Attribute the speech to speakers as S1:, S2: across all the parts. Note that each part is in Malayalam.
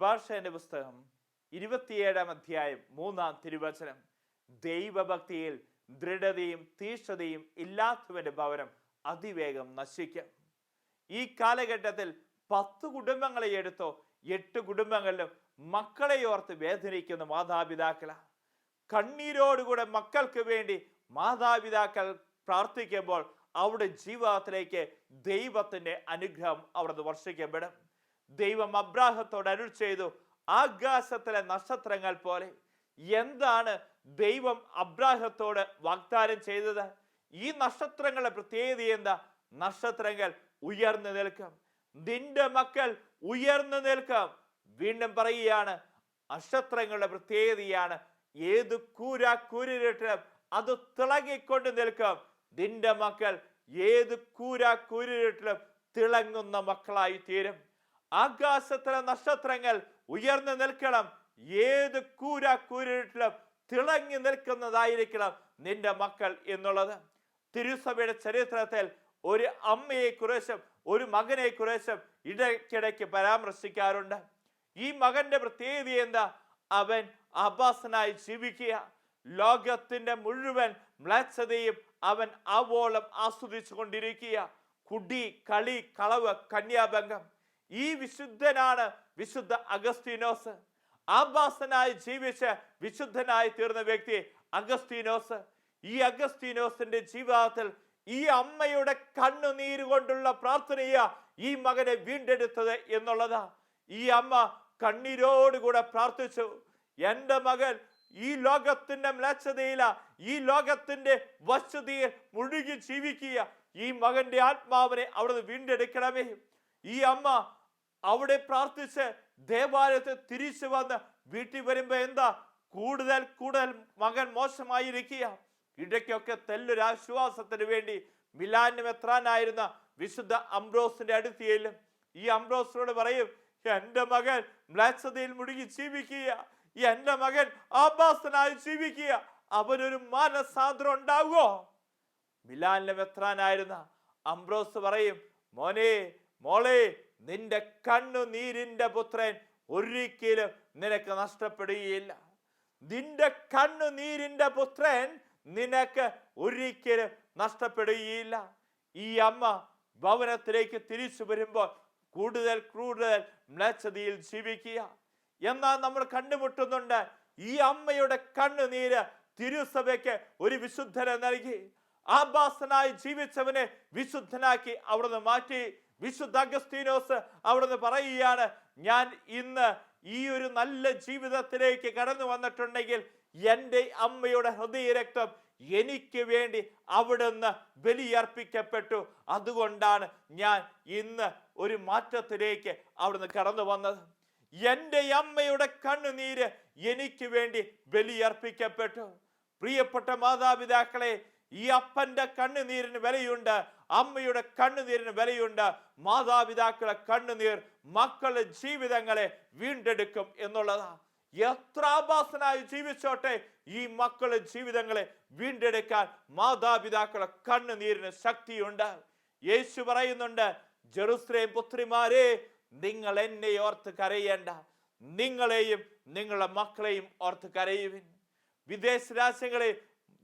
S1: പ്രഭാഷകന്റെ പുസ്തകം ഇരുപത്തിയേഴാം അധ്യായം മൂന്നാം തിരുവചനം. ദൈവഭക്തിയിൽ ദൃഢതയും തീഷ്ണതയും ഇല്ലാത്തവന്റെ ഭവനം അതിവേഗം നശിക്കും. ഈ കാലഘട്ടത്തിൽ പത്ത് കുടുംബങ്ങളെ എടുത്തോ എട്ട് കുടുംബങ്ങളിലും മക്കളെ ഓർത്ത് വേദനിക്കുന്ന മാതാപിതാക്കളാണ് കണ്ണീരോടുകൂടെ മക്കൾക്ക് വേണ്ടി മാതാപിതാക്കൾ പ്രാർത്ഥിക്കുമ്പോൾ അവരുടെ ജീവിതത്തിലേക്ക് ദൈവത്തിന്റെ അനുഗ്രഹം അവിടുന്ന് വർഷിക്കപ്പെടും. ദൈവം അബ്രാഹത്തോട് അരുൾ ചെയ്തു ആകാശത്തിലെ നക്ഷത്രങ്ങൾ പോലെ. എന്താണ് ദൈവം അബ്രാഹത്തോട് വാഗ്ദാനം ചെയ്തത്? ഈ നക്ഷത്രങ്ങളുടെ പ്രത്യേകത എന്താ? നക്ഷത്രങ്ങൾ ഉയർന്നു നിൽക്കും. നിന്റെ മക്കൾ ഉയർന്നു നിൽക്കും. വീണ്ടും പറയുകയാണ് നക്ഷത്രങ്ങളുടെ പ്രത്യേകതയാണ് ഏത് കൂര കൂരിട്ടും അത് തിളങ്ങിക്കൊണ്ട് നിൽക്കും. നിന്റെ മക്കൾ ഏത് കൂര കൂരിട്ടിലും തിളങ്ങുന്ന മക്കളായി തീരും ആകാശത്തിലെ നക്ഷത്രങ്ങൾ ഉയർന്നു നിൽക്കണം. ഏത് കൂര കൂരിട്ടിലും തിളങ്ങി നിൽക്കുന്നതായിരിക്കണം നിന്റെ മക്കൾ എന്നുള്ളത്. തിരുസഭയുടെ ചരിത്രത്തിൽ ഒരു അമ്മയെ കുറേശം ഒരു മകനെ കുറേശം ഇടയ്ക്കിടയ്ക്ക് പരാമർശിക്കാറുണ്ട്. ഈ മകന്റെ പ്രത്യേകത എന്താ? അവൻ അബാസനായി ജീവിക്കുക. ലോകത്തിന്റെ മുഴുവൻ മ്ലേച്ഛതയും അവൻ അവോളം ആസ്വദിച്ചു കൊണ്ടിരിക്കുക കുടി കളി കളവ് കന്യാഭംഗം ഈ വിശുദ്ധനാണ് വിശുദ്ധ അഗസ്തീനോസ്. ആഭാസനായി ജീവിച്ച് വിശുദ്ധനായി തീർന്ന വ്യക്തി അഗസ്തീനോസ്. ഈ അഗസ്തീനോസിന്റെ ജീവിതത്തിൽ ഈ അമ്മയുടെ കണ്ണുനീര് കൊണ്ടുള്ള പ്രാർത്ഥനയ ഈ മകനെ വീണ്ടെടുത്തത് എന്നുള്ളതാ. ഈ അമ്മ കണ്ണീരോടുകൂടെ പ്രാർത്ഥിച്ചു. എന്റെ മകൻ ഈ ലോകത്തിന്റെ മ്ലേച്ഛതയില ഈ ലോകത്തിന്റെ വസ്തുതയിൽ മുഴുകി ജീവിക്കുക. ഈ മകന്റെ ആത്മാവിനെ അവിടുന്ന് വീണ്ടെടുക്കണമേ. ഈ അമ്മ അവിടെ പ്രാർത്ഥിച്ച് ദേവാലയത്തെ തിരിച്ചു വന്ന് വീട്ടിൽ വരുമ്പോ എന്താ? കൂടുതൽ കൂടുതൽ മകൻ മോശമായിരിക്കുക. ഇടയ്ക്കൊക്കെ തെല്ലൊരാശ്വാസത്തിന് വേണ്ടി മിലാനും എത്രാനായിരുന്ന വിശുദ്ധ അംബ്രോസിന്റെ അടുത്തിയിലും ഈ അംബ്രോസിനോട് പറയും എന്റെ മകൻ മ്ലേച്ഛതയിൽ മുഴുകി ജീവിക്കുക. എന്റെ മകൻ ആഭാസനായി ജീവിക്കുക. അവനൊരു മാനസാന്തരം ഉണ്ടാവുമോ? മിലാനിലെ മെത്രാനായിരുന്ന അംബ്രോസ് പറയും മോനെ മോളെ നിന്റെ കണ്ണുനീരിന്റെ പുത്രൻ ഒരിക്കലും നിനക്ക് നഷ്ടപ്പെടുകയില്ല. നിന്റെ കണ്ണുനീരിന്റെ പുത്രൻ നിനക്ക് ഒരിക്കലും നഷ്ടപ്പെടുകയില്ല. ഈ അമ്മ ഭവനത്തിലേക്ക് തിരിച്ചു വരുമ്പോൾ കൂടുതൽ കൂടുതൽ മ്ലേച്ഛതയിൽ ജീവിക്കുക. എന്നാൽ നമ്മൾ കണ്ടുമുട്ടുന്നുണ്ട് ഈ അമ്മയുടെ കണ്ണുനീര് തിരുസഭയ്ക്ക് ഒരു വിശുദ്ധനെ നൽകി. ആഭാസനായി ജീവിച്ചവനെ വിശുദ്ധനാക്കി അവിടുന്ന് മാറ്റി. വിശുദ്ധ അഗസ്തീനോസ് അവിടുന്ന് പറയുകയാണ് ഞാൻ ഇന്ന് ഈ ഒരു നല്ല ജീവിതത്തിലേക്ക് കടന്നു വന്നിട്ടുണ്ടെങ്കിൽ എന്റെ അമ്മയുടെ ഹൃദയരക്തം എനിക്ക് വേണ്ടി അവിടുന്ന് ബലിയർപ്പിക്കപ്പെട്ടു. അതുകൊണ്ടാണ് ഞാൻ ഇന്ന് ഒരു മാറ്റത്തിലേക്ക് അവിടുന്ന് കടന്നു വന്നത്. എന്റെ അമ്മയുടെ കണ്ണുനീര് എനിക്ക് വേണ്ടി ബലിയർപ്പിക്കപ്പെട്ടു. പ്രിയപ്പെട്ട മാതാപിതാക്കളെ ഈ അപ്പന്റെ കണ്ണുനീരിന് വിലയുണ്ട്. അമ്മയുടെ കണ്ണുനീരിന് വിലയുണ്ട്. മാതാപിതാക്കളെ കണ്ണുനീർ മക്കളുടെ ജീവിതങ്ങളെ വീണ്ടെടുക്കും എന്നുള്ളതാ. എത്ര ആഭാസനായി ജീവിച്ചോട്ടെ ഈ മക്കളുടെ ജീവിതങ്ങളെ വീണ്ടെടുക്കാൻ മാതാപിതാക്കളെ കണ്ണുനീരിന് ശക്തിയുണ്ട്. യേശു പറയുന്നുണ്ട് ജെറുസലേം പുത്രിമാരെ നിങ്ങൾ എന്നെ ഓർത്ത് കരയേണ്ട. നിങ്ങളെയും നിങ്ങളുടെ മക്കളെയും ഓർത്ത് കരയുവിൻ. വിദേശ രാജ്യങ്ങളെ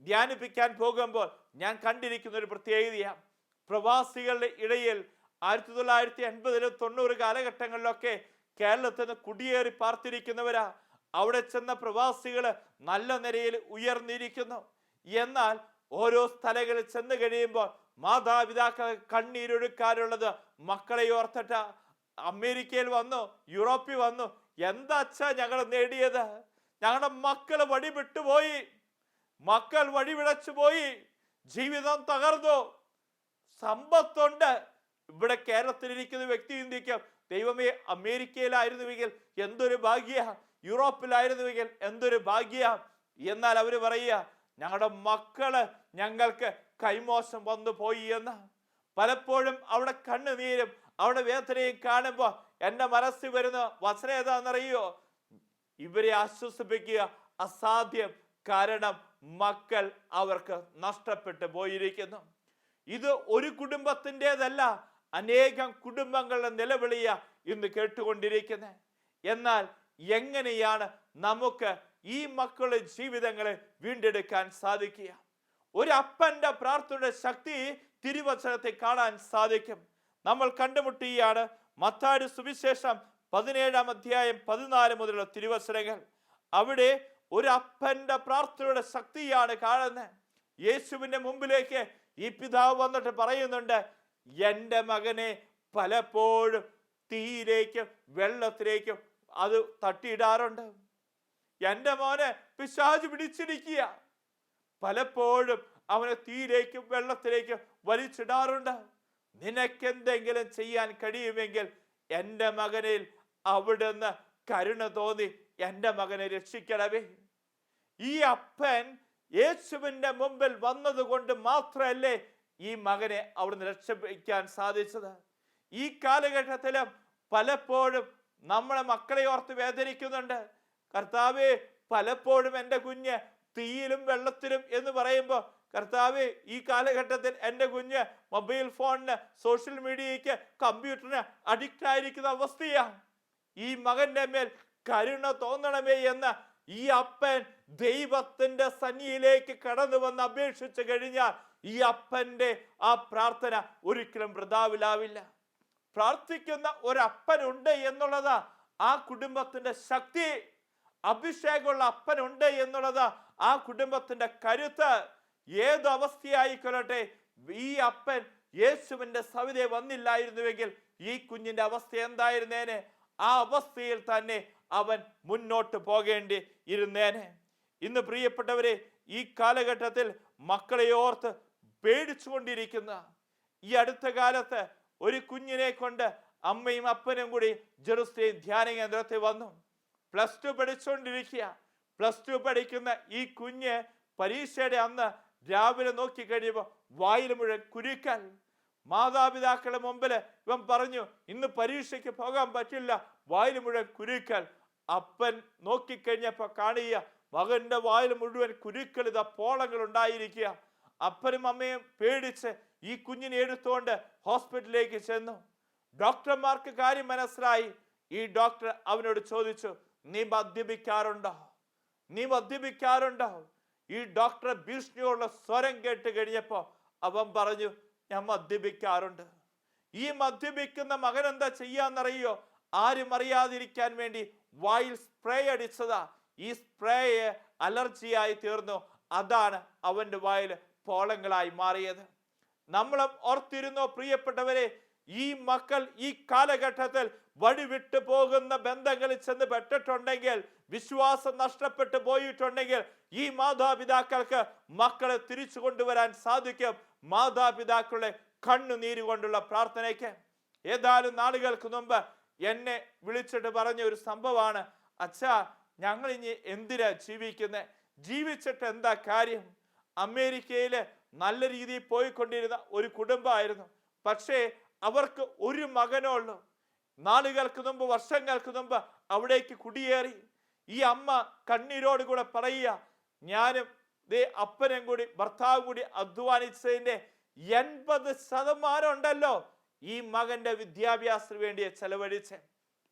S1: ധ്യാനിപ്പിക്കാൻ പോകുമ്പോൾ ഞാൻ കണ്ടിരിക്കുന്ന ഒരു പ്രത്യേകതയാണ് പ്രവാസികളുടെ ഇടയിൽ ആയിരത്തി തൊള്ളായിരത്തി എൺപതിലും തൊണ്ണൂറ് കാലഘട്ടങ്ങളിലൊക്കെ കേരളത്തിൽ നിന്ന് കുടിയേറി പാർത്തിരിക്കുന്നവരാ. അവിടെ ചെന്ന പ്രവാസികൾ നല്ല നിലയിൽ ഉയർന്നിരിക്കുന്നു. എന്നാൽ ഓരോ സ്ഥലങ്ങളിൽ ചെന്ന് കഴിയുമ്പോൾ മാതാപിതാക്കൾ കണ്ണീരൊഴുക്കാറുള്ളത് മക്കളെ ഓർത്തിട്ട. അമേരിക്കയിൽ വന്നു യൂറോപ്പിൽ വന്നു. എന്താ അച്ഛാ ഞങ്ങൾ നേടിയത്? ഞങ്ങളുടെ മക്കൾ വഴി വിട്ടുപോയി മക്കൾ വഴി വിടച്ചു പോയി ജീവിതം തകർന്നു. സമ്പത്തുണ്ട്. ഇവിടെ കേരളത്തിലിരിക്കുന്ന വ്യക്തി ചിന്തിക്കാം ദൈവമേ അമേരിക്കയിലായിരുന്നുവെങ്കിൽ എന്തൊരു ഭാഗ്യ യൂറോപ്പിലായിരുന്നുവെങ്കിൽ എന്തൊരു ഭാഗ്യ. എന്നാൽ അവർ പറയുക ഞങ്ങളുടെ മക്കൾ ഞങ്ങൾക്ക് കൈമോശം വന്നു പോയി എന്ന്. പലപ്പോഴും അവിടെ കണ്ണുനീരും അവിടെ വേദനയും കാണുമ്പോൾ എന്റെ മനസ്സിൽ വരുന്ന വചനം ഏതാണെന്നറിയോ? ഇവരെ ആശ്വസിപ്പിക്കുക അസാധ്യം. കാരണം മക്കൾ അവർക്ക് നഷ്ടപ്പെട്ടു പോയിരിക്കുന്നു. ഇത് ഒരു കുടുംബത്തിന്റെതല്ല അനേകം കുടുംബങ്ങളുടെ നിലവിളിയ ഇന്ന് കേട്ടുകൊണ്ടിരിക്കുന്നത് എന്നാൽ എങ്ങനെയാണ് നമുക്ക് ഈ മക്കളുടെ ജീവിതങ്ങളെ വീണ്ടെടുക്കാൻ സാധിക്കുക? ഒരു അപ്പന്റെ പ്രാർത്ഥനയുടെ ശക്തി തിരുവചനത്തെ കാണാൻ സാധിക്കും. നമ്മൾ കണ്ടുമുട്ടുകയാണ് മത്താടി സുവിശേഷം പതിനേഴാം അധ്യായം പതിനാല് മുതലുള്ള തിരുവചനങ്ങൾ. അവിടെ ഒരു അപ്പന്റെ പ്രാർത്ഥനയുടെ ശക്തിയാണ് കാണുന്നത് യേശുവിന്റെ മുമ്പിലേക്ക് ഈ പിതാവ് വന്നിട്ട് പറയുന്നുണ്ട് എന്റെ മകനെ പലപ്പോഴും തീയിലേക്കും വെള്ളത്തിലേക്കും അത് തട്ടിയിടാറുണ്ട്. എന്റെ മോനെ പിശാജ് പിടിച്ചിരിക്കുക. പലപ്പോഴും അവനെ തീയിലേക്കും വെള്ളത്തിലേക്കും വലിച്ചിടാറുണ്ട്. നിനക്കെന്തെങ്കിലും ചെയ്യാൻ കഴിയുമെങ്കിൽ എന്റെ മകനിൽ അവിടുന്ന് കരുണ തോന്നി എന്റെ മകനെ രക്ഷിക്കണമേ. ഈ അപ്പൻ യേശുവിന്റെ മുമ്പിൽ വന്നതുകൊണ്ട് മാത്രമല്ലേ ഈ മകനെ അവിടുന്ന് രക്ഷപ്പിക്കാൻ സാധിച്ചത്? ഈ കാലഘട്ടത്തിലും പലപ്പോഴും നമ്മളെ മക്കളെ ഓർത്ത് വേദനിക്കുന്നുണ്ട്. കർത്താവ് പലപ്പോഴും എന്റെ കുഞ്ഞ് തീയിലും വെള്ളത്തിലും എന്ന് പറയുമ്പോൾ കർത്താവ് ഈ കാലഘട്ടത്തിൽ എന്റെ കുഞ്ഞ് മൊബൈൽ ഫോണിന് സോഷ്യൽ മീഡിയയ്ക്ക് കമ്പ്യൂട്ടറിന് അഡിക്റ്റ് ആയിരിക്കുന്ന അവസ്ഥയാണ്. ഈ മകന്റെ മേൽ കരുണ തോന്നണമേ എന്ന് ഈ അപ്പൻ ദൈവത്തിന്റെ സന്നിയിലേക്ക് കടന്നു വന്ന് അപേക്ഷിച്ചു കഴിഞ്ഞാൽ ഈ അപ്പന്റെ ആ പ്രാർത്ഥന ഒരിക്കലും വൃതാവിലാവില്ല പ്രാർത്ഥിക്കുന്ന ഒരപ്പനുണ്ട് എന്നുള്ളത് ആ കുടുംബത്തിന്റെ ശക്തി അഭിഷേകമുള്ള അപ്പനുണ്ട് എന്നുള്ളത് ആ കുടുംബത്തിന്റെ കരുത്ത് ഏത് അവസ്ഥയായിക്കൊള്ളട്ടെ ഈ അപ്പൻ യേശുവിന്റെ സവിതെ വന്നില്ലായിരുന്നുവെങ്കിൽ ഈ കുഞ്ഞിന്റെ അവസ്ഥ എന്തായിരുന്നേനെ? ആ അവസ്ഥയിൽ തന്നെ അവൻ മുന്നോട്ട് പോകേണ്ടി ഇരുന്നേനെ ഇന്ന് പ്രിയപ്പെട്ടവരെ ഈ കാലഘട്ടത്തിൽ മക്കളെ ഓർത്ത് പേടിച്ചുകൊണ്ടിരിക്കുന്ന ഈ അടുത്ത കാലത്ത് ഒരു കുഞ്ഞിനെ കൊണ്ട് അമ്മയും അപ്പനും കൂടി ജെറുസലേം ധ്യാന കേന്ദ്രത്തിൽ വന്നു. പ്ലസ് ടു പഠിച്ചുകൊണ്ടിരിക്കുക പ്ലസ് ടു പഠിക്കുന്ന ഈ കുഞ്ഞ് പരീക്ഷയുടെ അന്ന് രാവിലെ നോക്കി കഴിയുമ്പോൾ വായിൽ മുഴുവൻ കുരുക്കൽ മാതാപിതാക്കളുടെ മുമ്പിൽ ഇവൻ പറഞ്ഞു ഇന്ന് പരീക്ഷയ്ക്ക് പോകാൻ പറ്റില്ല. വായിൽ മുഴുവൻ കുരുക്കൽ അപ്പൻ നോക്കിക്കഴിഞ്ഞപ്പോ കാണുക മകന്റെ വായിൽ മുഴുവൻ കുരുക്കൾ ഇതാ പോളങ്ങൾ ഉണ്ടായിരിക്കുക. അപ്പനും അമ്മയും പേടിച്ച് ഈ കുഞ്ഞിനെ എടുത്തുകൊണ്ട് ഹോസ്പിറ്റലിലേക്ക് ചെന്നു. ഡോക്ടർമാർക്ക് കാര്യം മനസ്സിലായി. ഈ ഡോക്ടർ അവനോട് ചോദിച്ചു നീ മദ്യപിക്കാറുണ്ടോ? നീ മദ്യപിക്കാറുണ്ടോ? ഈ ഡോക്ടർ ഭീഷണിയുള്ള സ്വരം കേട്ട് കഴിഞ്ഞപ്പോ അവൻ പറഞ്ഞു ഞാൻ മദ്യപിക്കാറുണ്ട്. ഈ മദ്യപിക്കുന്ന മകൻ എന്താ ചെയ്യാന്നറിയോ? ആരും അറിയാതിരിക്കാൻ വേണ്ടി വായിൽ സ്പ്രേ അടിച്ചതാ. ഈ സ്പ്രേയെ അലർജിയായി തീർന്നു. അതാണ് അവന്റെ വായിൽ പോളങ്ങളായി മാറിയത്. നമ്മളും ഓർത്തിരുന്നോ പ്രിയപ്പെട്ടവരെ ഈ മക്കൾ ഈ കാലഘട്ടത്തിൽ വഴിവിട്ടു പോകുന്ന ബന്ധങ്ങളിൽ ചെന്ന് പെട്ടിട്ടുണ്ടെങ്കിൽ വിശ്വാസം നഷ്ടപ്പെട്ടു പോയിട്ടുണ്ടെങ്കിൽ ഈ മാതാപിതാക്കൾക്ക് മക്കളെ തിരിച്ചു കൊണ്ടുവരാൻ സാധിക്കും. മാതാപിതാക്കളുടെ കണ്ണുനീര് കൊണ്ടുള്ള പ്രാർത്ഥനയ്ക്ക്. ഏതാനും നാളുകൾക്ക് മുമ്പ് എന്നെ വിളിച്ചിട്ട് പറഞ്ഞ ഒരു സംഭവമാണ്. അച്ഛാ ഞങ്ങൾ ഇനി എന്തിനാ ജീവിക്കുന്നത് ജീവിച്ചിട്ട് എന്താ കാര്യം? അമേരിക്കയിൽ നല്ല രീതിയിൽ പോയിക്കൊണ്ടിരുന്ന ഒരു കുടുംബമായിരുന്നു. പക്ഷേ അവർക്ക് ഒരു മകനേ ഉള്ളൂ. നാളുകൾക്ക് മുമ്പ് വർഷങ്ങൾക്ക് മുമ്പ് അവിടേക്ക് കുടിയേറി. ഈ അമ്മ കണ്ണീരോട് കൂടെ പറയുക ഞാനും ദേ അപ്പനും കൂടി ഭർത്താവും കൂടി അധ്വാനിച്ചതിന്റെ എൺപത് ശതമാനം ഉണ്ടല്ലോ ഈ മകന്റെ വിദ്യാഭ്യാസത്തിന് വേണ്ടി ചെലവഴിച്ച്.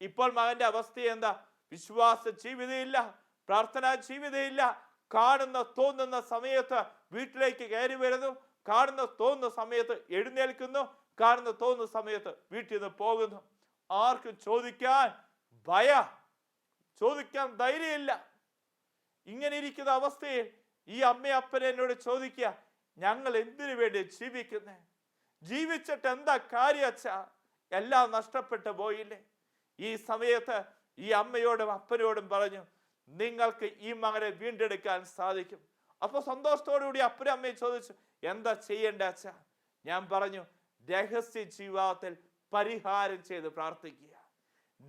S1: ഇപ്പോൾ മകന്റെ അവസ്ഥ എന്താ? വിശ്വാസ ജീവിതമില്ല പ്രാർത്ഥനാ ജീവിതമില്ല കാണുന്ന തോന്നുന്ന സമയത്ത് വീട്ടിലേക്ക് കയറി വരുന്നു. കാണുന്ന തോന്നുന്ന സമയത്ത് എഴുന്നേൽക്കുന്നു. കാണുന്ന തോന്നുന്ന സമയത്ത് വീട്ടിൽ നിന്ന് പോകുന്നു. ആർക്കും ചോദിക്കാൻ ഭയ ചോദിക്കാൻ ധൈര്യമില്ല. ഇങ്ങനെ ഇരിക്കുന്ന അവസ്ഥയിൽ ഈ അമ്മ അപ്പനെ എന്നോട് ചോദിക്കുക ഞങ്ങൾ എന്തിനു വേണ്ടി ജീവിക്കുന്നേ? ജീവിച്ചിട്ട് എന്താ കാര്യം എല്ലാം നഷ്ടപ്പെട്ടു പോയില്ലേ? ഈ സമയത്ത് ഈ അമ്മയോടും അപ്പനോടും പറഞ്ഞു നിങ്ങൾക്ക് ഈ മകനെ വീണ്ടെടുക്കാൻ സാധിക്കും. അപ്പൊ സന്തോഷത്തോടുകൂടി അപ്പനും അമ്മയും ചോദിച്ചു എന്താ ചെയ്യേണ്ട അച്ഛ? ഞാൻ പറഞ്ഞു രഹസ്യ ജീവിതത്തിൽ പരിഹാരം ചെയ്ത് പ്രാർത്ഥിക്കുക.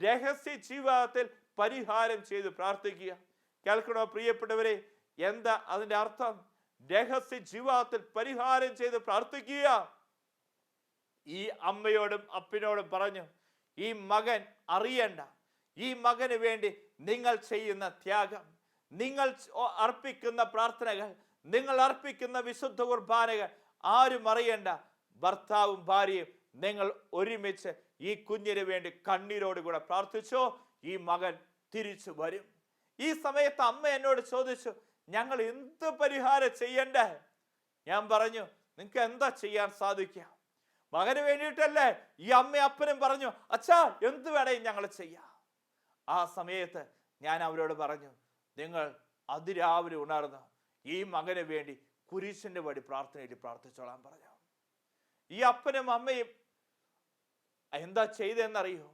S1: രഹസ്യ ജീവിതത്തിൽ പരിഹാരം ചെയ്ത് പ്രാർത്ഥിക്കുക. കേൾക്കണോ പ്രിയപ്പെട്ടവരെ? എന്താ അതിന്റെ അർത്ഥം? രഹസ്യ ജീവിതത്തിൽ പരിഹാരം ചെയ്ത് പ്രാർത്ഥിക്കുക. ഈ അമ്മയോടും അപ്പിനോടും പറഞ്ഞു ഈ മകൻ അറിയണ്ട ഈ മകന് വേണ്ടി നിങ്ങൾ ചെയ്യുന്ന ത്യാഗം നിങ്ങൾ അർപ്പിക്കുന്ന പ്രാർത്ഥനകൾ നിങ്ങൾ അർപ്പിക്കുന്ന വിശുദ്ധ കുർബാനകൾ ആരും അറിയേണ്ട. ഭർത്താവും ഭാര്യയും നിങ്ങൾ ഒരുമിച്ച് ഈ കുഞ്ഞിന് വേണ്ടി കണ്ണീരോട് കൂടെ പ്രാർത്ഥിച്ചോ ഈ മകൻ തിരിച്ചു വരും. ഈ സമയത്ത് അമ്മ എന്നോട് ചോദിച്ചു ഞങ്ങൾ എന്ത് പരിഹാരം ചെയ്യണ്ടേ? ഞാൻ പറഞ്ഞു നിങ്ങൾക്ക് എന്താ ചെയ്യാൻ സാധിക്കുക? മകന് വേണ്ടിയിട്ടല്ലേ ഈ അമ്മ അപ്പനും പറഞ്ഞു അച്ഛാ എന്ത് വേണേ ഞങ്ങൾ ചെയ്യാം. ആ സമയത്ത് ഞാൻ അവരോട് പറഞ്ഞു നിങ്ങൾ അതിരാവിലെ ഉണർന്ന് ഈ മകന് വേണ്ടി കുരിശിന്റെ വഴി പ്രാർത്ഥനയിൽ പ്രാർത്ഥിച്ചോളാൻ പറഞ്ഞു. ഈ അപ്പനും അമ്മയും എന്താ ചെയ്തെന്നറിയോ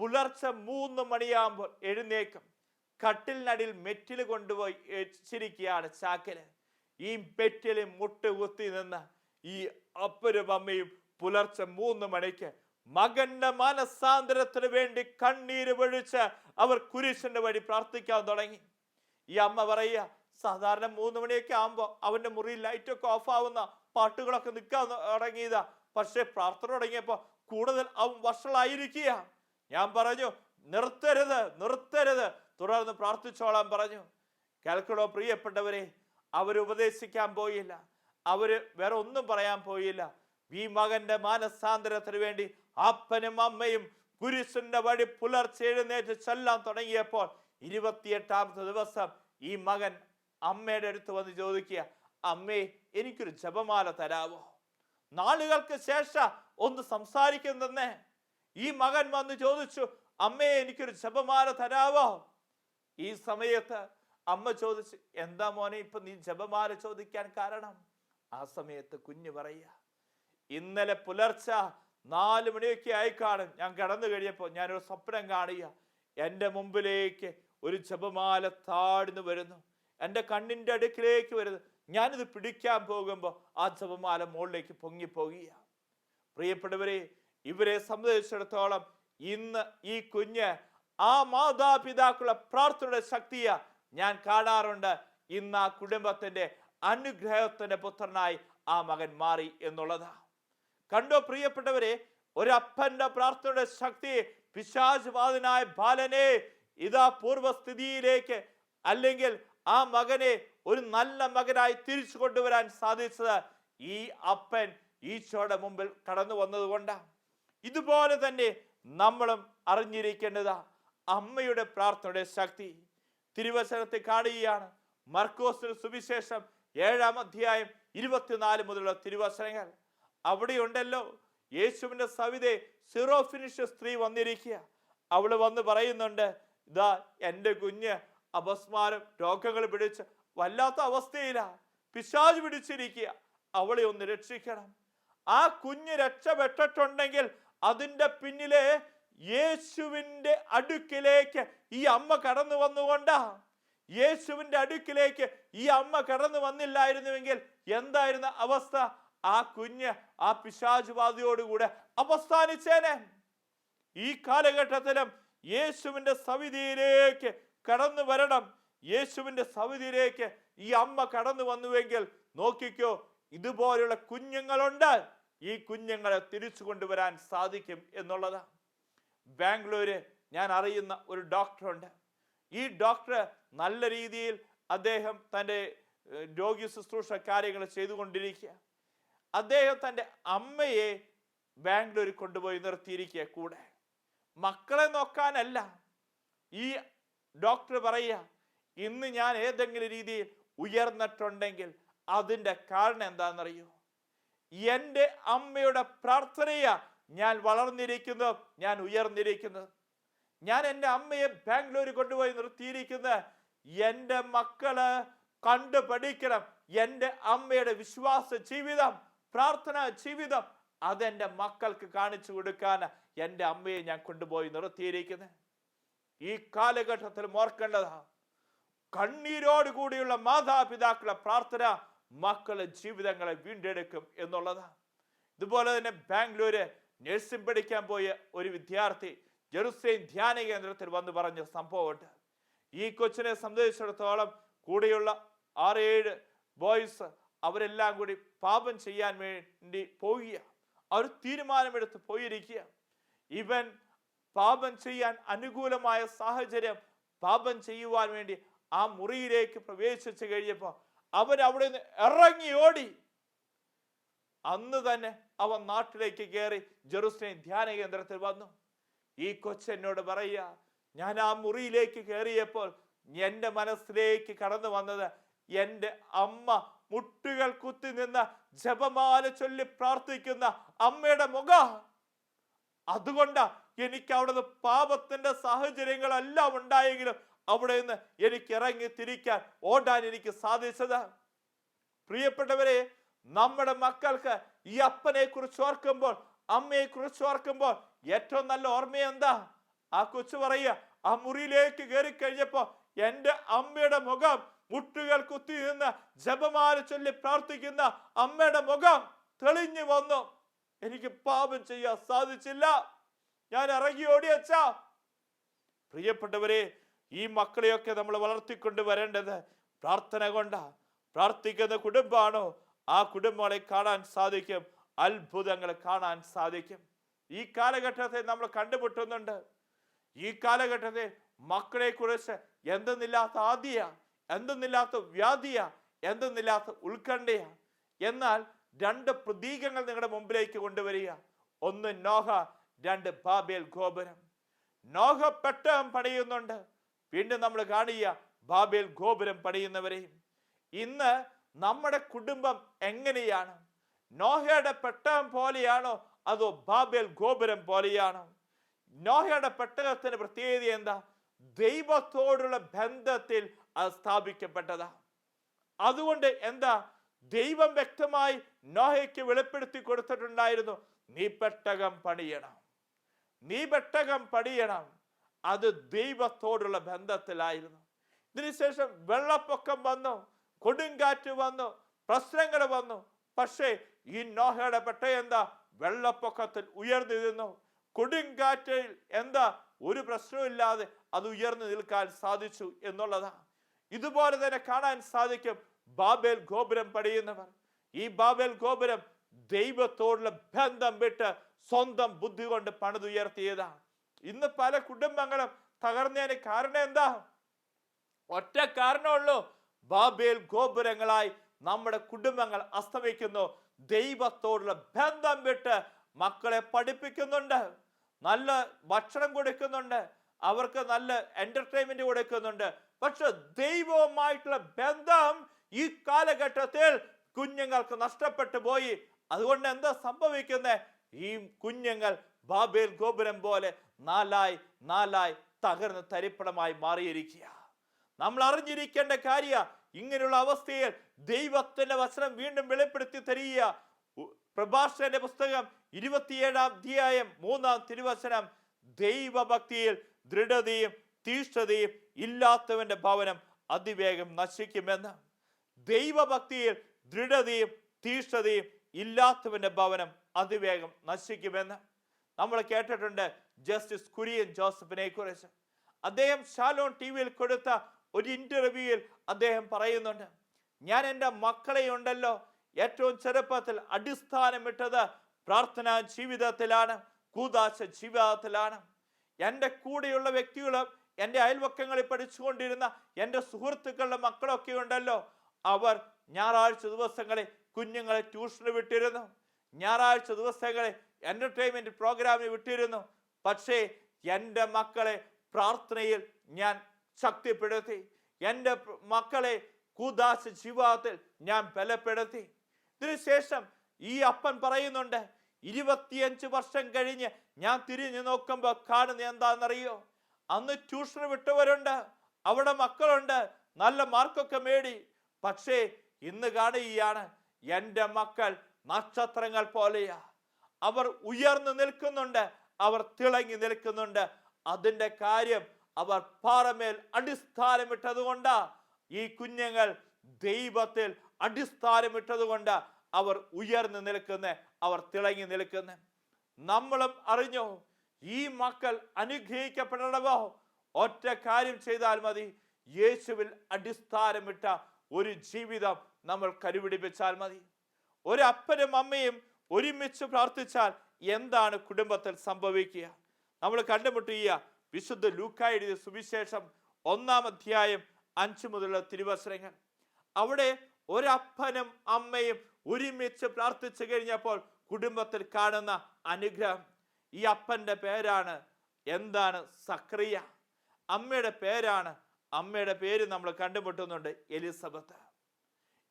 S1: പുലർച്ചെ മൂന്ന് മണിയാകുമ്പോൾ എഴുന്നേക്കും കട്ടിലിനടിയിൽ മെറ്റിൽ കൊണ്ടുപോയി വെച്ചിരിക്കുകയാണ് ചാക്കൽ ഈ മെറ്റിൽ മുട്ട് കുത്തി നിന്ന് ഈ അപ്പനും അമ്മയും പുലർച്ചെ മൂന്ന് മണിക്ക് മകന്റെ മനസ്സാന്തരത്തിന് വേണ്ടി കണ്ണീര് പൊഴിച്ച് അവർ കുരിശിന്റെ വഴി പ്രാർത്ഥിക്കാൻ തുടങ്ങി. ഈ അമ്മ പറയുക സാധാരണ മൂന്ന് മണിയൊക്കെ ആകുമ്പോൾ അവന്റെ മുറിയിൽ ലൈറ്റൊക്കെ ഓഫ് ആവുന്ന പാട്ടുകളൊക്കെ നിൽക്കാൻ തുടങ്ങിയതാ. പക്ഷേ പ്രാർത്ഥന തുടങ്ങിയപ്പോൾ കൂടുതൽ അവൻ വഷളായിരിക്കുക. ഞാൻ പറഞ്ഞു നിർത്തരുത് നിർത്തരുത്. തുടർന്ന് പ്രാർത്ഥിച്ചോളാൻ പറഞ്ഞു. കേൾക്കണോ പ്രിയപ്പെട്ടവരെ അവർ ഉപദേശിക്കാൻ പോയില്ല. അവർ വേറെ ഒന്നും പറയാൻ പോയില്ല. ഈ മകന്റെ മാനസാന്തരത്തിന് വേണ്ടി അപ്പനും അമ്മയും കുരിശിന്റെ വഴി പുലർച്ചെ എഴുന്നേറ്റ് ചെല്ലാൻ തുടങ്ങിയപ്പോൾ ഇരുപത്തിയെട്ടാമത്തെ ദിവസം ഈ മകൻ അമ്മയുടെ അടുത്ത് വന്ന് ചോദിക്കുക അമ്മേ എനിക്കൊരു ജപമാല തരാവോ? നാളുകൾക്ക് ശേഷം ഒന്ന് സംസാരിക്കുന്നേ ഈ മകൻ വന്ന് ചോദിച്ചു അമ്മേ എനിക്കൊരു ജപമാല തരാവോ? ഈ സമയത്ത് അമ്മ ചോദിച്ചു എന്താ മോനെ ഇപ്പൊ നീ ജപമാല ചോദിക്കാൻ കാരണം? ആ സമയത്ത് കുഞ്ഞു പറയുക ഇന്നലെ പുലർച്ച നാല് മണിയൊക്കെ ആയി കാണും ഞാൻ കിടന്നു കഴിഞ്ഞപ്പോൾ ഞാനൊരു സ്വപ്നം കാണുക. എന്റെ മുമ്പിലേക്ക് ഒരു ജപമാല താഴ്ന്നു വരുന്നു. എന്റെ കണ്ണിന്റെ അടുക്കിലേക്ക് വരുന്നു. ഞാനിത് പിടിക്കാൻ പോകുമ്പോൾ ആ ജപമാല മുകളിലേക്ക് പൊങ്ങിപ്പോകുക പ്രിയപ്പെട്ടവരെ ഇവരെ സംബന്ധിച്ചിടത്തോളം ഇന്ന് ഈ കുഞ്ഞ് ആ മാതാപിതാക്കളുടെ പ്രാർത്ഥനയുടെ ശക്തിയ ഞാൻ കാണാറുണ്ട്. ഇന്ന് ആ കുടുംബത്തിന്റെ അനുഗ്രഹത്തിന്റെ പുത്രനായി ആ മകൻ മാറി എന്നുള്ളതാ. കണ്ടോ പ്രിയപ്പെട്ടവരെ? ഒരപ്പന്റെ പ്രാർത്ഥനയുടെ ശക്തി പിശാചുവാദനായ ബാലനെ ഇതാ പൂർവസ്ഥിതിയിലേക്ക് അല്ലെങ്കിൽ ആ മകനെ ഒരു നല്ല മകനായി തിരിച്ചു കൊണ്ടുവരാൻ സാധിച്ചത് ഈ അപ്പൻ ഈശോയുടെ മുമ്പിൽ കടന്നു വന്നതുകൊണ്ടാണ് ഇതുപോലെ തന്നെ നമ്മളും അറിഞ്ഞിരിക്കേണ്ടതാ അമ്മയുടെ പ്രാർത്ഥനയുടെ ശക്തി. തിരുവചനത്തെ കാണുകയാണ് മർക്കോസിൽ സുവിശേഷം ഏഴാം അധ്യായം ഇരുപത്തിനാല് മുതലുള്ള തിരുവചനങ്ങൾ. അവിടെയുണ്ടല്ലോ. യേശുവിന്റെ സവിതെ സീറോ ഫിനിഷ് സ്ത്രീ വന്നിരിക്കുക. അവൾ വന്ന് പറയുന്നുണ്ട് ഇതാ എന്റെ കുഞ്ഞ് അപസ്മാരം രോഗങ്ങൾ പിടിച്ച് വല്ലാത്ത അവസ്ഥയിലാണ് പിശാജ് പിടിച്ചിരിക്കുക. അവളെ ഒന്ന് രക്ഷിക്കണം. ആ കുഞ്ഞ് രക്ഷപ്പെട്ടിട്ടുണ്ടെങ്കിൽ അതിന്റെ പിന്നിലെ യേശുവിന്റെ അടുക്കിലേക്ക് ഈ അമ്മ കടന്നു വന്നുകൊണ്ടാ. യേശുവിന്റെ അടുക്കിലേക്ക് ഈ അമ്മ കടന്നു വന്നില്ലായിരുന്നുവെങ്കിൽ എന്തായിരുന്ന അവസ്ഥ? ആ കുഞ്ഞ് ആ പിശാചുബാധയോടുകൂടെ അവസാനിച്ചേനെ. ഈ കാലഘട്ടത്തിലും യേശുവിന്റെ സവിധിയിലേക്ക് കടന്നു വരണം. യേശുവിന്റെ സവിധിയിലേക്ക് ഈ അമ്മ കടന്നു വന്നുവെങ്കിൽ നോക്കിക്കോ ഇതുപോലുള്ള കുഞ്ഞുങ്ങളുണ്ട്. ഈ കുഞ്ഞുങ്ങളെ തിരിച്ചു കൊണ്ടുവരാൻ സാധിക്കും എന്നുള്ളതാണ് ബാംഗ്ലൂര് ഞാൻ അറിയുന്ന ഒരു ഡോക്ടറുണ്ട്. ഈ ഡോക്ടർ നല്ല രീതിയിൽ അദ്ദേഹം തന്റെ രോഗി ശുശ്രൂഷ കാര്യങ്ങൾ ചെയ്തുകൊണ്ടിരിക്കുക. അദ്ദേഹം തന്റെ അമ്മയെ ബാംഗ്ലൂരിൽ കൊണ്ടുപോയി നിർത്തിയിരിക്കുക കൂടെ. മക്കളെ നോക്കാനല്ല. ഈ ഡോക്ടർ പറയുക ഇന്ന് ഞാൻ ഏതെങ്കിലും രീതിയിൽ ഉയർന്നിട്ടുണ്ടെങ്കിൽ അതിന്റെ കാരണം എന്താണെന്നറിയോ? എന്റെ അമ്മയുടെ പ്രാർത്ഥനയാ ഞാൻ വളർന്നിരിക്കുന്നത് ഞാൻ ഉയർന്നിരിക്കുന്നത്. ഞാൻ എന്റെ അമ്മയെ ബാംഗ്ലൂരിൽ കൊണ്ടുപോയി നിർത്തിയിരിക്കുന്നത്. എന്റെ മക്കൾ കണ്ടു പഠിക്കണം എന്റെ അമ്മയുടെ വിശ്വാസ ജീവിതം പ്രാർത്ഥന ജീവിതം അതെന്റെ മക്കൾക്ക് കാണിച്ചു കൊടുക്കാൻ എന്റെ അമ്മയെ ഞാൻ കൊണ്ടുപോയി നിർത്തിയിരിക്കുന്നത് ഈ കാലഘട്ടത്തിൽ ഓർക്കേണ്ടതാ കണ്ണീരോട് കൂടിയുള്ള മാതാപിതാക്കളുടെ പ്രാർത്ഥന മക്കളുടെ ജീവിതങ്ങളെ വീണ്ടെടുക്കും എന്നുള്ളതാണ് ഇതുപോലെ തന്നെ ബാംഗ്ലൂര് നഴ്സിംഗ് പഠിക്കാൻ പോയ ഒരു വിദ്യാർത്ഥി ജെറുസലേം ധ്യാന കേന്ദ്രത്തിൽ വന്ന് പറഞ്ഞ സംഭവമുണ്ട്. ഈ കൊച്ചിനെ സംബന്ധിച്ചിടത്തോളം കൂടെയുള്ള ആറേഴ് ബോയ്സ് അവരെല്ലാം കൂടി പാപം ചെയ്യാൻ വേണ്ടി പോകുക അവർ തീരുമാനമെടുത്ത് പോയിരിക്കുക ഇവൻ പാപം ചെയ്യാൻ അനുകൂലമായ സാഹചര്യം പാപം ചെയ്യുവാൻ വേണ്ടി ആ മുറിയിലേക്ക് പ്രവേശിച്ചു കഴിഞ്ഞപ്പോൾ അവരവിടെ നിന്ന് ഇറങ്ങി ഓടി. അന്ന് തന്നെ അവൻ നാട്ടിലേക്ക് കയറി ജെറുസലേം ധ്യാന കേന്ദ്രത്തിൽ വന്നു. ഈ കൊച്ചെന്നോട് പറയുക ഞാൻ ആ മുറിയിലേക്ക് കയറിയപ്പോൾ എന്റെ മനസ്സിലേക്ക് കടന്നു വന്നത് എന്റെ അമ്മ മുട്ടുകൾ കുത്തി നിന്ന് ജപമാല ചൊല്ലി പ്രാർത്ഥിക്കുന്ന അമ്മയുടെ മുഖ. അതുകൊണ്ട് എനിക്ക് അവിടുന്ന് പാപത്തിന്റെ സാഹചര്യങ്ങളെല്ലാം ഉണ്ടായെങ്കിലും അവിടെ നിന്ന് എനിക്ക് ഇറങ്ങി തിരിക്കാൻ ഓടാൻ എനിക്ക് സാധിച്ചത്. പ്രിയപ്പെട്ടവരെ നമ്മുടെ മക്കൾക്ക് ഈ അപ്പനെ കുറിച്ച് ഓർക്കുമ്പോൾ അമ്മയെ കുറിച്ച് ഓർക്കുമ്പോൾ ഏറ്റവും നല്ല ഓർമ്മ എന്താ ആ കൊച്ചു പറയുക ആ മുറിയിലേക്ക് കയറി കഴിഞ്ഞപ്പോ എന്റെ അമ്മയുടെ മുഖം മുട്ടുകൾ കുത്തി നിന്ന് ജപമാല ചൊല്ലി പ്രാർത്ഥിക്കുന്ന അമ്മയുടെ മുഖം തെളിഞ്ഞു വന്നു. എനിക്ക് പാപം ചെയ്യാൻ സാധിച്ചില്ല. ഞാൻ ഇറങ്ങി ഓടിയച്ച പ്രിയപ്പെട്ടവരെ ഈ മക്കളെയൊക്കെ നമ്മൾ വളർത്തിക്കൊണ്ട് വരേണ്ടത് പ്രാർത്ഥന കൊണ്ടാ. പ്രാർത്ഥിക്കുന്ന കുടുംബമാണോ? ആ കുടുംബങ്ങളെ കാണാൻ സാധിക്കും. അത്ഭുതങ്ങൾ കാണാൻ സാധിക്കും. ഈ കാലഘട്ടത്തെ നമ്മൾ കണ്ടുമുട്ടുന്നുണ്ട്. ഈ കാലഘട്ടത്തെ മക്കളെ കുറിച്ച് എന്തെന്നില്ലാത്ത ആദിയ. എന്തെന്നില്ലാത്ത വ്യാധിയാ എന്തെന്നില്ലാത്ത ഉത്കണ്ഠയാ. എന്നാൽ രണ്ട് പ്രതീകങ്ങൾ നിങ്ങളുടെ മുമ്പിലേക്ക് കൊണ്ടുവരിക. ഒന്ന് നോഹ രണ്ട് ബാബേൽ ഗോപുരം. നോഹ പെട്ടകം പണിയുന്നുണ്ട്. വീണ്ടും നമ്മൾ കാണുക ബാബേൽ ഗോപുരം പണിയുന്നവരെയും ഇന്ന് നമ്മുടെ കുടുംബം എങ്ങനെയാണ്? നോഹയുടെ പെട്ടകം പോലെയാണോ അതോ ബാബേൽ ഗോപുരം പോലെയാണോ? നോഹയുടെ പെട്ടകത്തിന് പ്രത്യേകത എന്താ? ദൈവത്തോടുള്ള ബന്ധത്തിൽ സ്ഥാപിക്കപ്പെട്ടതാ. അതുകൊണ്ട് എന്താ? ദൈവം വ്യക്തമായി നോഹയ്ക്ക് വെളിപ്പെടുത്തി കൊടുത്തിട്ടുണ്ടായിരുന്നു നീ പെട്ടകം പണിയണം. നീ പെട്ടകം പണിയണം. അത് ദൈവത്തോടുള്ള ബന്ധത്തിലായിരുന്നു. ഇതിനുശേഷം വെള്ളപ്പൊക്കം വന്നു കൊടുങ്കാറ്റ് വന്നു പ്രശ്നങ്ങൾ വന്നു. പക്ഷേ ഈ നോഹയുടെ പെട്ടകം എന്താ? വെള്ളപ്പൊക്കത്തിൽ ഉയർന്നു നിന്നു. കൊടുങ്കാറ്റിൽ എന്താ? ഒരു പ്രശ്നവും ഇല്ലാതെ അത് ഉയർന്നു നിൽക്കാൻ സാധിച്ചു എന്നുള്ളതാ. ഇതുപോലെ തന്നെ കാണാൻ സാധിക്കും. ബാബേൽ ഗോപുരം പടിയുന്നവർ ഈ ബാബേൽ ഗോപുരം ദൈവത്തോടുള്ള ബന്ധം വിട്ട് സ്വന്തം ബുദ്ധി കൊണ്ട് പണിതുയർത്തിയതാ. ഇന്ന് പല കുടുംബങ്ങളും തകർന്നതിന് കാരണം എന്താ? ഒറ്റ കാരണമുള്ളൂ ബാബേൽ ഗോപുരങ്ങളായി നമ്മുടെ കുടുംബങ്ങൾ അസ്തമിക്കുന്നു. ദൈവത്തോടുള്ള ബന്ധം വിട്ട് മക്കളെ പഠിപ്പിക്കുന്നുണ്ട്. നല്ല ഭക്ഷണം കൊടുക്കുന്നുണ്ട്. അവർക്ക് നല്ല എന്റർടൈൻമെന്റ് കൊടുക്കുന്നുണ്ട്. പക്ഷെ ദൈവവുമായിട്ടുള്ള ബന്ധം ഈ കാലഘട്ടത്തിൽ കുഞ്ഞുങ്ങൾക്ക് നഷ്ടപ്പെട്ടു പോയി. അതുകൊണ്ട് എന്താ സംഭവിക്കുന്നത് ഈ കുഞ്ഞുങ്ങൾ ബാബേൽ ഗോപുരം പോലെ നാലായി നാലായി തകർന്ന് തരിപ്പണമായി മാറിയിരിക്കുക. നമ്മൾ അറിഞ്ഞിരിക്കേണ്ട കാര്യ ഇങ്ങനെയുള്ള അവസ്ഥയിൽ ദൈവത്തിന്റെ വചനം വീണ്ടും വെളിപ്പെടുത്തി തരിക. പ്രഭാഷകന്റെ പുസ്തകം ഇരുപത്തിയേഴാം അധ്യായം മൂന്നാം തിരുവചനം ദൈവഭക്തിയിൽ ദൃഢതയും തീഷ്ണതയും ഇല്ലാത്തവന്റെ ഭവനം അതിവേഗം നശിക്കുമെന്ന്. ദൈവഭക്തിയിൽ ദൃഢതയും തീഷ്ണതയും ഇല്ലാത്തവന്റെ ഭവനം അതിവേഗം നശിക്കുമെന്ന്. നമ്മൾ കേട്ടിട്ടുണ്ട് ജസ്റ്റിസ് കുര്യൻ ജോസഫിനെ കുറിച്ച്. അദ്ദേഹം ഷാലോൺ ടി വിയിൽ കൊടുത്ത ഒരു ഇന്റർവ്യൂവിൽ അദ്ദേഹം പറയുന്നുണ്ട് ഞാൻ എന്റെ മക്കളെ ഉണ്ടല്ലോ ഏറ്റവും ചെറുപ്പത്തിൽ അടിസ്ഥാനമിട്ടത് പ്രാർത്ഥനാ ജീവിതത്തിലാണ് കൂതാശ ജീവിതത്തിലാണ്. എന്റെ കൂടെയുള്ള വ്യക്തികളും എന്റെ അയൽവക്കങ്ങളിൽ പഠിച്ചുകൊണ്ടിരുന്ന എന്റെ സുഹൃത്തുക്കളുടെ മക്കളൊക്കെ ഉണ്ടല്ലോ. അവർ ഞായറാഴ്ച ദിവസങ്ങളിൽ കുഞ്ഞുങ്ങളെ ട്യൂഷന് വിട്ടിരുന്നു. ഞായറാഴ്ച ദിവസങ്ങളിൽ എന്റർടൈൻമെന്റ് പ്രോഗ്രാമിന് വിട്ടിരുന്നു. പക്ഷേ എന്റെ മക്കളെ പ്രാർത്ഥനയിൽ ഞാൻ ശക്തിപ്പെടുത്തി. എന്റെ മക്കളെ കൂദാശ ജീവിതത്തിൽ ഞാൻ ബലപ്പെടുത്തി. ഇതിനുശേഷം ഈ അപ്പൻ പറയുന്നുണ്ട് ഇരുപത്തിയഞ്ച് വർഷം കഴിഞ്ഞ് ഞാൻ തിരിഞ്ഞു നോക്കുമ്പോൾ കാണുന്ന എന്താണെന്നറിയോ? അന്ന് ട്യൂഷൻ വിട്ടവരുണ്ട് അവിടെ മക്കളുണ്ട് നല്ല മാർക്കൊക്കെ മേടി. പക്ഷേ ഇന്ന് കാണുകയാണ് എന്റെ മക്കൾ നക്ഷത്രങ്ങൾ പോലെയാ. അവർ ഉയർന്നു നിൽക്കുന്നുണ്ട് അവർ തിളങ്ങി നിൽക്കുന്നുണ്ട്. അതിന്റെ കാര്യം അവർ പാറമേൽ അടിസ്ഥാനമിട്ടതുകൊണ്ട്. ഈ കുഞ്ഞുങ്ങൾ ദൈവത്തിൽ അടിസ്ഥാനമിട്ടതുകൊണ്ട് അവർ ഉയർന്നു നിൽക്കുന്ന അവർ തിളങ്ങി നിൽക്കുന്ന. നമ്മളും അറിഞ്ഞോ ഈ മക്കൾ അനുഗ്രഹിക്കപ്പെടണമോ? ഒറ്റ കാര്യം ചെയ്താൽ മതി. യേശുവിൽ അടിസ്ഥാനമിട്ട ഒരു ജീവിതം നമ്മൾ കരുപിടിപ്പിച്ചാൽ മതി. ഒരു അപ്പനും അമ്മയും ഒരുമിച്ച് പ്രാർത്ഥിച്ചാൽ എന്താണ് കുടുംബത്തിൽ സംഭവിക്കുക? നമ്മൾ കണ്ടുമുട്ടിയ വിശുദ്ധ ലൂക്ക എഴുതിയ സുവിശേഷം ഒന്നാം അധ്യായം അഞ്ചു മുതലുള്ള തിരുവസരങ്ങൾ അവിടെ ഒരപ്പനും അമ്മയും ഒരുമിച്ച് പ്രാർത്ഥിച്ചു കഴിഞ്ഞപ്പോൾ കുടുംബത്തിൽ കാണുന്ന അനുഗ്രഹം. ഈ അപ്പന്റെ പേരാണ് എന്താണ്? സക്രിയ. അമ്മയുടെ പേരാണ്. അമ്മയുടെ പേര് നമ്മൾ കണ്ടുമുട്ടുന്നുണ്ട് എലിസബത്ത്.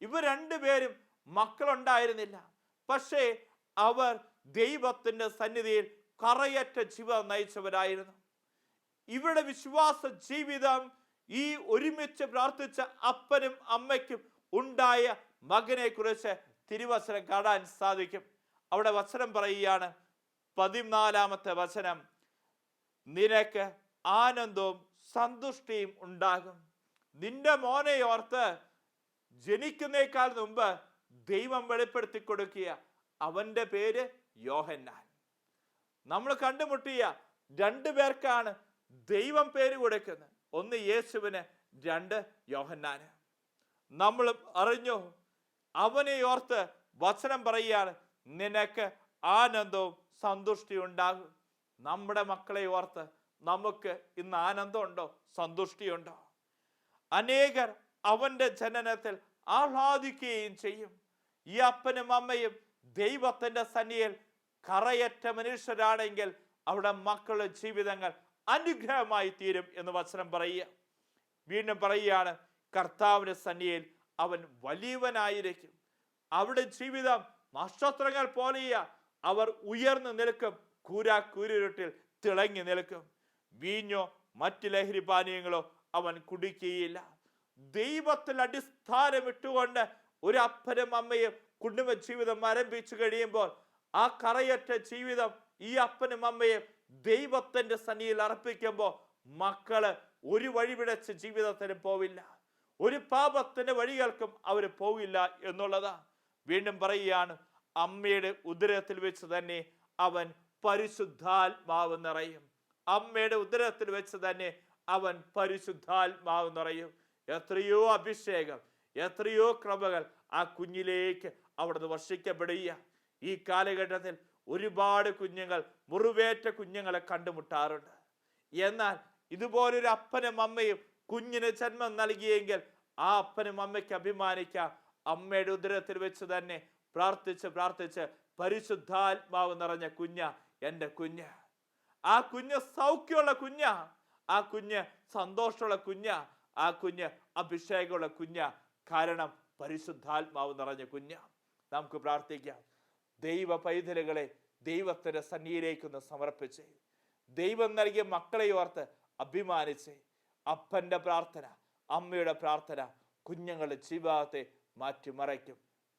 S1: ഇവർ രണ്ടുപേരും മക്കളുണ്ടായിരുന്നില്ല. പക്ഷേ അവർ ദൈവത്തിന്റെ സന്നിധിയിൽ കറയറ്റ ജീവിതം നയിച്ചവരായിരുന്നു. ഇവിടെ വിശ്വാസ ജീവിതം ഈ ഒരുമിച്ച് പ്രാർത്ഥിച്ച അപ്പനും അമ്മയ്ക്കും ഉണ്ടായ മകനെ കുറിച്ച് തിരുവചനം കാണാൻ സാധിക്കും. അവിടെ വസനം പറയുകയാണ് പതിനാലാമത്തെ വചനം നിനക്ക് ആനന്ദവും സന്തുഷ്ടിയും ഉണ്ടാകും. നിന്റെ മോനെ ഓർത്ത് ജനിക്കുന്നേക്കാൾ മുമ്പ് ദൈവം വെളിപ്പെടുത്തി കൊടുക്കുക അവന്റെ പേര് യോഹന്നാൻ. നമ്മൾ കണ്ടുമുട്ടിയ രണ്ടു പേർക്കാണ് ദൈവം പേര് കൊടുക്കുന്നത്. ഒന്ന് യേശുവിന് രണ്ട് യോഹന്നാന്. നമ്മൾ അറിഞ്ഞു. അവനെ ഓർത്ത് വചനം പറയുകയാണ് നിനക്ക് ആനന്ദവും സന്തുഷ്ടിയും ഉണ്ടാകും നമ്മുടെ മക്കളെ ഓർത്ത് നമുക്ക് ഇന്ന് ആനന്ദമുണ്ടോ? സന്തുഷ്ടിയുണ്ടോ? അനേകർ അവന്റെ ജനനത്തിൽ ആഹ്ലാദിക്കുകയും ചെയ്യും. ഈ അപ്പനും അമ്മയും ദൈവത്തിന്റെ സന്നിയിൽ കറയറ്റ മനുഷ്യരാണെങ്കിൽ അവിടെ മക്കളുടെ ജീവിതങ്ങൾ അനുഗ്രഹമായി തീരും എന്ന് വചനം പറയുക. വീണ്ടും പറയുകയാണ് കർത്താവിന്റെ സന്നിയിൽ അവൻ വലിയവനായിരിക്കും. അവിടെ ജീവിതം നക്ഷത്രങ്ങൾ പോലെയ. അവർ ഉയർന്നു നിൽക്കും കൂരാ കൂരിരുട്ടിൽ തിളങ്ങി നിൽക്കും വീഞ്ഞോ മറ്റ് ലഹരി പാനീയങ്ങളോ അവൻ കുടിക്കുകയില്ല. ദൈവത്തിൽ അടിസ്ഥാനമിട്ടുകൊണ്ട് ഒരു അപ്പനും അമ്മയും കുടുംബ ജീവിതം ആരംഭിച്ചു കഴിയുമ്പോൾ ആ കറയറ്റ ജീവിതം ഈ അപ്പനും അമ്മയും ദൈവത്തിന്റെ സന്നിയിൽ അർപ്പിക്കുമ്പോൾ മക്കൾ ഒരു വഴി പിടച്ച് ജീവിതത്തിന് പോവില്ല. ഒരു പാപത്തിന്റെ വഴികൾക്കും അവർ പോവില്ല എന്നുള്ളതാണ് വീണ്ടും പറയുകയാണ് അമ്മയുടെ ഉദരത്തിൽ വെച്ച് തന്നെ അവൻ പരിശുദ്ധാത്മാവ് നിറയും. അമ്മയുടെ ഉദരത്തിൽ വെച്ച് തന്നെ അവൻ പരിശുദ്ധാത്മാവ് നിറയും. എത്രയോ അഭിഷേകം എത്രയോ ക്രമകൾ ആ കുഞ്ഞിലേക്ക് അവിടുന്ന് വർഷിക്കപ്പെടുക ഈ കാലഘട്ടത്തിൽ ഒരുപാട് കുഞ്ഞുങ്ങൾ മുറിവേറ്റ കുഞ്ഞുങ്ങളെ കണ്ടുമുട്ടാറുണ്ട്. എന്നാൽ ഇതുപോലൊരു അപ്പനും അമ്മയും കുഞ്ഞിന് ജന്മം നൽകിയെങ്കിൽ ആ അപ്പനും അമ്മയ്ക്ക് അഭിമാനിക്കാം. അമ്മയുടെ ഉദരത്തിൽ വെച്ച് തന്നെ പ്രാർത്ഥിച്ച് പ്രാർത്ഥിച്ച് പരിശുദ്ധാത്മാവ് നിറഞ്ഞ കുഞ്ഞ എന്റെ കുഞ്ഞ്. ആ കുഞ്ഞ് സൗഖ്യമുള്ള കുഞ്ഞ. ആ കുഞ്ഞ് സന്തോഷമുള്ള കുഞ്ഞ. ആ കുഞ്ഞ് അഭിഷേകമുള്ള കുഞ്ഞ. കാരണം പരിശുദ്ധാത്മാവ് നിറഞ്ഞ കുഞ്ഞ. നമുക്ക് പ്രാർത്ഥിക്കാം. ദൈവ പൈതലുകളെ ദൈവത്തിന്റെ സന്നിധിയിലേക്കൊന്ന് സമർപ്പിച്ച്. ദൈവം നൽകിയ മക്കളെ ഓർത്ത് അഭിമാനിച്ച്. അപ്പന്റെ പ്രാർത്ഥന അമ്മയുടെ പ്രാർത്ഥന കുഞ്ഞുങ്ങളുടെ ജീവിതത്തെ മാറ്റിമറയ്ക്കും